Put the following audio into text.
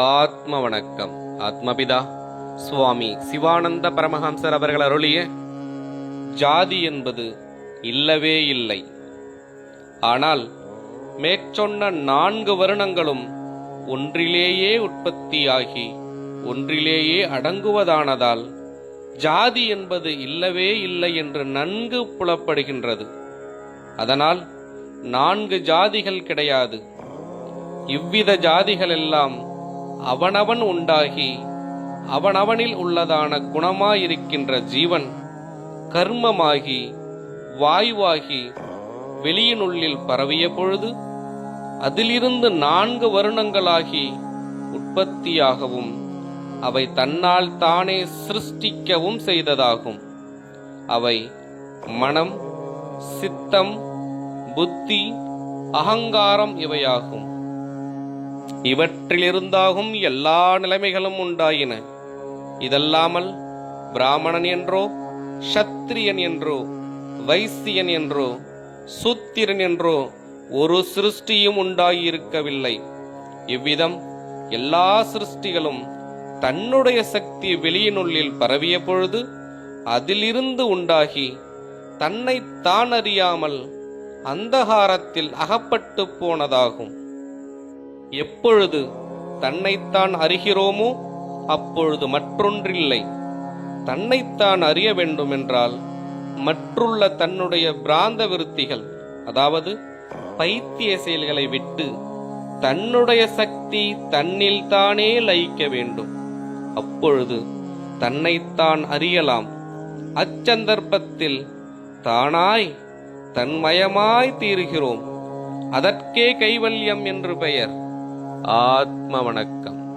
ஆத்ம வணக்கம் ஆத்மபிதா சுவாமி சிவானந்த பரமஹம்சர் அவர்கள் அருளிய ஜாதி என்பது இல்லவே இல்லை. ஆனால் மேற்சொன்ன நான்கு வருணங்களும் ஒன்றிலேயே உற்பத்தியாகி ஒன்றிலேயே அடங்குவதானதால் ஜாதி என்பது இல்லவே இல்லை என்று நன்கு புலப்படுகின்றது. அதனால் நான்கு ஜாதிகள் கிடையாது. இவ்வித ஜாதிகள் எல்லாம் அவனவன் உண்டாகி அவனவனில் உள்ளதான குணமாயிருக்கின்ற ஜீவன் கர்மமாகி வாயுவாகி வெளியினுள்ளில் பரவிய பொழுது அதிலிருந்து நான்கு வருணங்களாகி உற்பத்தியாகவும் அவை தன்னால் தானே சிருஷ்டிக்கவும் செய்ததாகும். அவை மனம் சித்தம் புத்தி அகங்காரம் இவையாகும். இவற்றிலிருந்தாகும் எல்லா நிலைமைகளும் உண்டாயின. இதல்லாமல் பிராமணன் என்றோ சத்திரியன் என்றோ வைசியன் என்றோ சூத்திரன் என்றோ ஒரு சிருஷ்டியும் உண்டாகியிருக்கவில்லை இவ்விதம் எல்லா சிருஷ்டிகளும் தன்னுடைய சக்தி வெளியினுள்ளில் பரவிய பொழுது அதிலிருந்து உண்டாகி தன்னை தான் அறியாமல் அந்தகாரத்தில் அகப்பட்டு போனதாகும். எப்பொழுது தன்னைத்தான் அறிகிறோமோ அப்பொழுது மற்றொன்றில்லை. தன்னைத்தான் அறிய வேண்டுமென்றால் மற்றுள்ள தன்னுடைய பிராந்த விருத்திகள் அதாவது பைத்திய செயல்களை விட்டு தன்னுடைய சக்தி தன்னில் தானே லயிக்க வேண்டும். அப்பொழுது தன்னைத்தான் அறியலாம். அச்சந்தர்ப்பத்தில் தானாய் தன்மயமாய் தீருகிறோம். அதற்கே கைவல்யம் என்று பெயர். ஆத்ம வணக்கம்.